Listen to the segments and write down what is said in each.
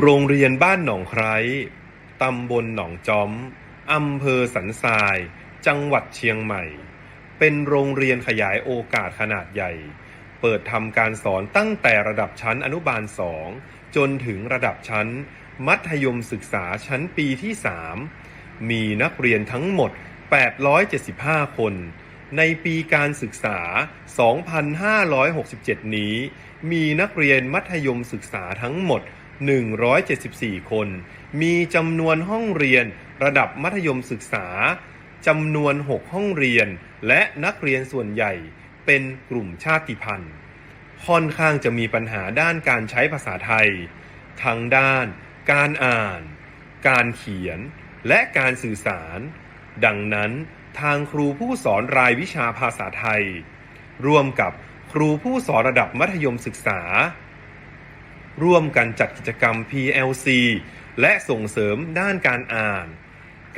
โรงเรียนบ้านหนองไคร้ ตำบลหนองจอม อำเภอสันทราย จังหวัดเชียงใหม่ เป็นโรงเรียนขยายโอกาสขนาดใหญ่ เปิดทำการสอนตั้งแต่ระดับชั้นอนุบาล2จนถึงระดับชั้น มัธยมศึกษาชั้นปีที่ 3 มีนักเรียนทั้งหมด 875 คน ในปีการศึกษา 2567 นี้ มีนักเรียนมัธยมศึกษาทั้งหมด 174 คน มีจำนวนห้องเรียนระดับมัธยมศึกษาจำนวน 6 ห้องเรียน และนักเรียนส่วนใหญ่เป็นกลุ่มชาติพันธุ์ ค่อนข้างจะมีปัญหาด้านการใช้ภาษาไทย ทั้งด้าน การอ่าน การเขียน และการสื่อสาร ดังนั้นทางครูผู้สอนรายวิชาภาษาไทย ร่วมกับครูผู้สอนระดับมัธยมศึกษา ร่วมกันจัดกิจกรรม PLC และส่งเสริมด้านการอ่าน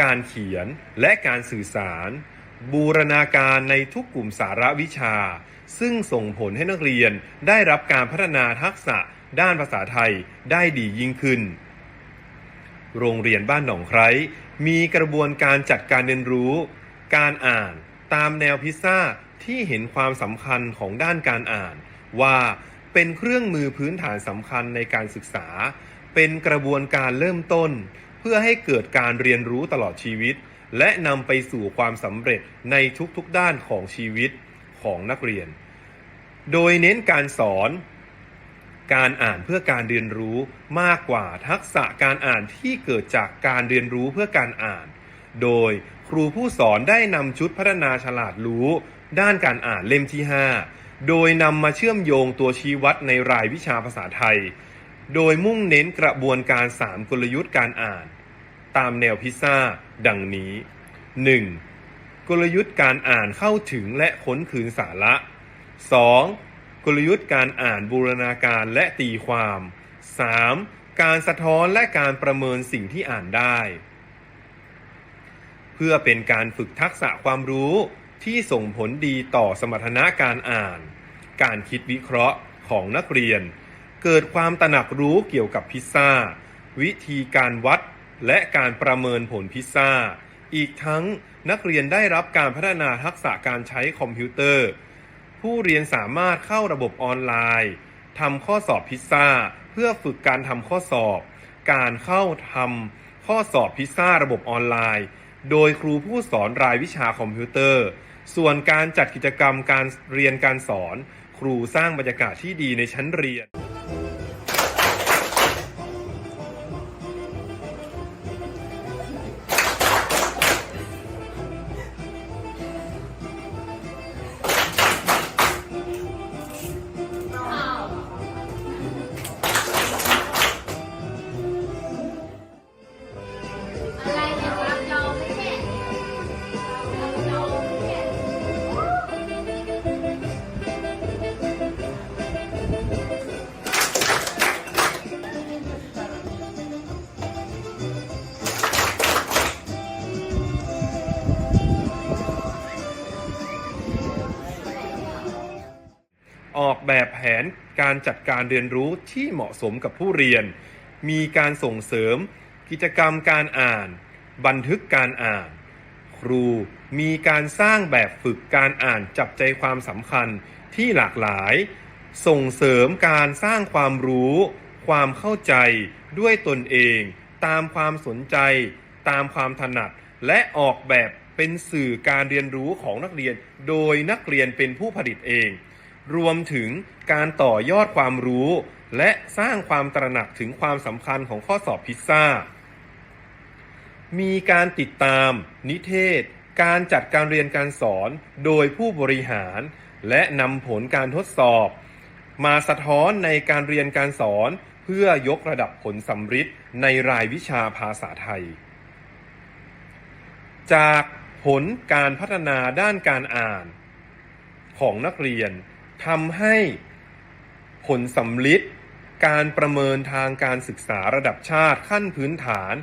การเขียนและการสื่อสาร บูรณาการในทุกกลุ่มสาระวิชา ซึ่งส่งผลให้นักเรียนได้รับการพัฒนาทักษะด้านภาษาไทยได้ดียิ่งขึ้น โรงเรียนบ้านหนองไคร้มีกระบวนการจัดการเรียนรู้ การอ่านตามแนวพิซซ่าที่เห็นความสำคัญของด้านการอ่าน ว่า เป็นเครื่องมือพื้นฐานสำคัญในการศึกษา เป็นกระบวนการเริ่มต้น เพื่อให้เกิดการเรียนรู้ตลอดชีวิต และนำไปสู่ความสำเร็จในทุกๆด้านของชีวิตของนักเรียน โดยเน้นการสอน การอ่านเพื่อการเรียนรู้มากกว่าทักษะการอ่านที่เกิดจากการเรียนรู้เพื่อการอ่าน โดยครูผู้สอนได้นำชุดพัฒนาฉลาดรู้ ด้านการอ่านเล่มที่ 5 โดยนำมาเชื่อมโยงตัวชี้วัดในรายวิชาภาษาไทย โดยมุ่งเน้นกระบวนการ 3 กลยุทธ์การอ่าน ตามแนวพิซซ่า ดังนี้ 1. กลยุทธ์การอ่านเข้าถึงและค้นคืนสาระ 2. กลยุทธ์การอ่านบูรณาการและตีความ 3. การสะท้อนและการประเมินสิ่งที่อ่านได้ เพื่อเป็นการฝึกทักษะความรู้ ที่ส่งผลดีต่อสมรรถนะการอ่าน การคิดวิเคราะห์ของนักเรียน เกิดความตระหนักรู้เกี่ยวกับพิซซ่า วิธีการวัด และการประเมินผลพิซซ่า อีกทั้งนักเรียนได้รับการพัฒนาทักษะการใช้คอมพิวเตอร์ ผู้เรียนสามารถเข้าระบบออนไลน์ทำข้อสอบพิซซ่า เพื่อฝึกการทำข้อสอบ การเข้าทำข้อสอบพิซซ่าระบบออนไลน์ โดยครูผู้สอนรายวิชาคอมพิวเตอร์ ส่วนการจัดกิจกรรมการเรียนการสอน ครูสร้างบรรยากาศที่ดีในชั้นเรียน แบบแผนการจัดการเรียนรู้ที่เหมาะสมกับผู้เรียน มีการส่งเสริม กิจกรรมการอ่าน บันทึกการอ่าน ครูมีการสร้างแบบฝึกการอ่านจับใจความสำคัญที่หลากหลาย ส่งเสริมการสร้างความรู้ ความเข้าใจด้วยตนเอง ตามความสนใจ ตามความถนัด และออกแบบเป็นสื่อการเรียนรู้ของนักเรียน โดยนักเรียนเป็นผู้ผลิตเอง รวมถึงการต่อยอดความรู้ และสร้างความตระหนักถึงความสำคัญของข้อสอบพิซซ่า มีการติดตาม นิเทศ การจัดการเรียนการสอนโดยผู้บริหาร และนำผลการทดสอบ มาสะท้อนในการเรียนการสอนเพื่อยกระดับผลสำฤทธิ์ในรายวิชาภาษาไทย จากผลการพัฒนาด้านการอ่านของนักเรียน ทำให้ผลสำลิดการประเมินทางการศึกษาระดับชาติขั้นพื้นฐาน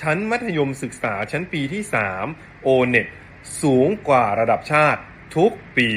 ชั้นมัธยมศึกษาชั้นปีที่ 3 o n e t สูงกว่าระดับชาติทุกปี